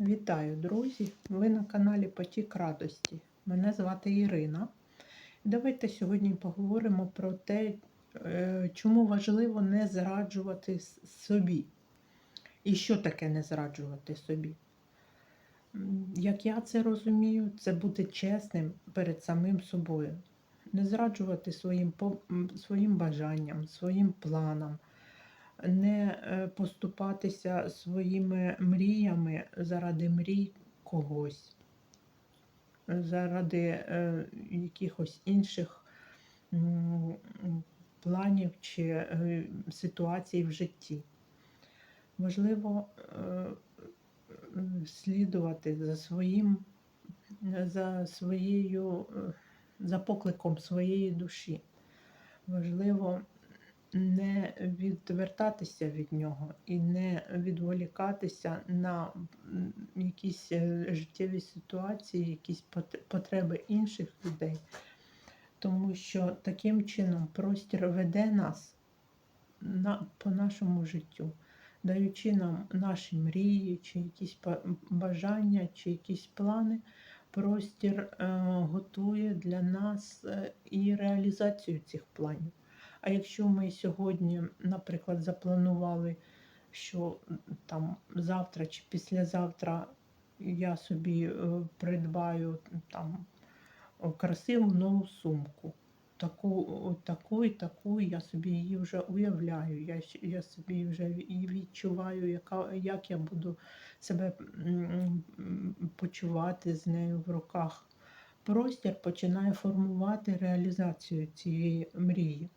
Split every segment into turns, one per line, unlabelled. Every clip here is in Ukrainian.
Вітаю, друзі! Ви на каналі Потік Радості. Мене звати Ірина. Давайте сьогодні поговоримо про те, е, чому важливо не зраджувати собі. І що таке не зраджувати собі. Як я це розумію, це бути чесним перед самим собою. Не зраджувати своїм, своїм бажанням, своїм планам, не е, поступатися своїми мріями заради мрій когось, заради е, якихось інших планів чи е, ситуацій в житті. Важливо слідувати за своїм, за своєю, за покликом своєї душі. Важливо не відвертатися від нього і не відволікатися на якісь е, життєві ситуації, якісь потреби інших людей, тому що таким чином простір веде нас на, по нашому життю, даючи нам наші мрії, чи якісь бажання, чи якісь плани. Простір е, готує для нас е, і реалізацію цих планів. А якщо ми сьогодні, наприклад, запланували, що там завтра чи післязавтра я собі е, придбаю там красиву нову сумку, таку, таку і таку, я собі її вже уявляю, я, я собі вже відчуваю, яка, як я буду себе почувати з нею в руках. Простір починає формувати реалізацію цієї мрії.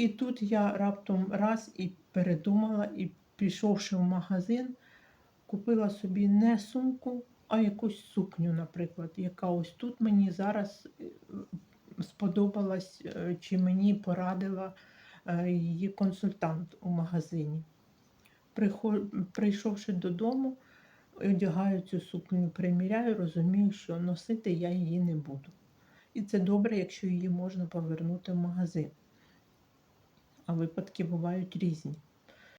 І тут я раптом раз і передумала, і пішовши в магазин, купила собі не сумку, а якусь сукню, наприклад, яка ось тут мені зараз е, сподобалась, е, чи мені порадила е, її консультант у магазині. Прийшовши додому, одягаю цю сукню, приміряю, розумію, що носити я її не буду. І це добре, якщо її можна повернути в магазин. А випадки бувають різні.